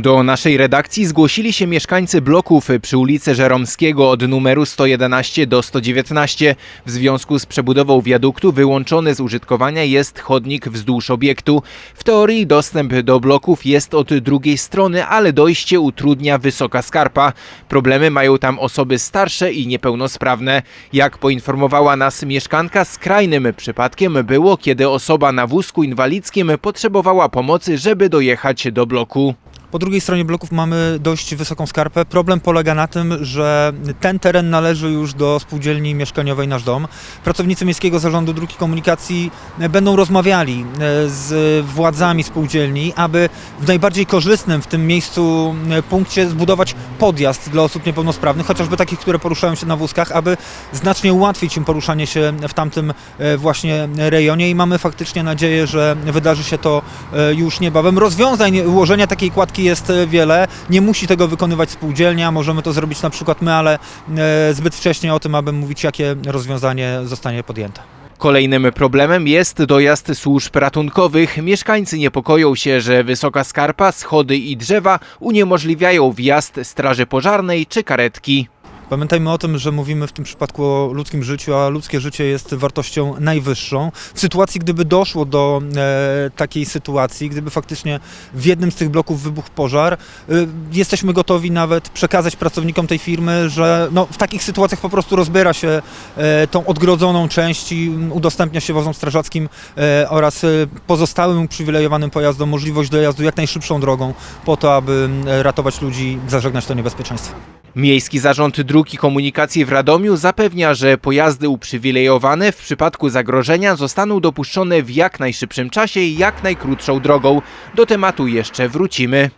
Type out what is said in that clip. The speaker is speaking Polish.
Do naszej redakcji zgłosili się mieszkańcy bloków przy ulicy Żeromskiego od numeru 111 do 119. W związku z przebudową wiaduktu wyłączony z użytkowania jest chodnik wzdłuż obiektu. W teorii dostęp do bloków jest od drugiej strony, ale dojście utrudnia wysoka skarpa. Problemy mają tam osoby starsze i niepełnosprawne. Jak poinformowała nas mieszkanka, skrajnym przypadkiem było, kiedy osoba na wózku inwalidzkim potrzebowała pomocy, żeby dojechać do bloku. Po drugiej stronie bloków mamy dość wysoką skarpę. Problem polega na tym, że ten teren należy już do spółdzielni mieszkaniowej Nasz Dom. Pracownicy Miejskiego Zarządu Dróg i Komunikacji e, będą rozmawiali e, z władzami spółdzielni, aby w najbardziej korzystnym w tym miejscu e, punkcie zbudować podjazd dla osób niepełnosprawnych, chociażby takich, które poruszają się na wózkach, aby znacznie ułatwić im poruszanie się w tamtym właśnie rejonie i mamy faktycznie nadzieję, że wydarzy się to już niebawem. Rozwiązań ułożenia takiej kładki jest e, wiele. Nie musi tego wykonywać spółdzielnia, możemy to zrobić na przykład my, ale e, zbyt wcześnie o tym, aby mówić, jakie rozwiązanie zostanie podjęte. Kolejnym problemem jest dojazd służb ratunkowych. Mieszkańcy niepokoją się, że wysoka skarpa, schody i drzewa uniemożliwiają wjazd straży pożarnej czy karetki. Pamiętajmy o tym, że mówimy w tym przypadku o ludzkim życiu, a ludzkie życie jest wartością najwyższą. W sytuacji, gdyby doszło do e, takiej sytuacji, gdyby faktycznie w jednym z tych bloków wybuchł pożar, e, jesteśmy gotowi nawet przekazać pracownikom tej firmy, że no, w takich sytuacjach po prostu rozbiera się e, tą odgrodzoną część i udostępnia się wozom strażackim e, oraz e, pozostałym uprzywilejowanym pojazdom możliwość dojazdu jak najszybszą drogą po to, aby ratować ludzi, zażegnać to niebezpieczeństwo. Miejski Zarząd Dróg Komunikacji w Radomiu zapewnia, że pojazdy uprzywilejowane w przypadku zagrożenia zostaną dopuszczone w jak najszybszym czasie i jak najkrótszą drogą. Do tematu jeszcze wrócimy.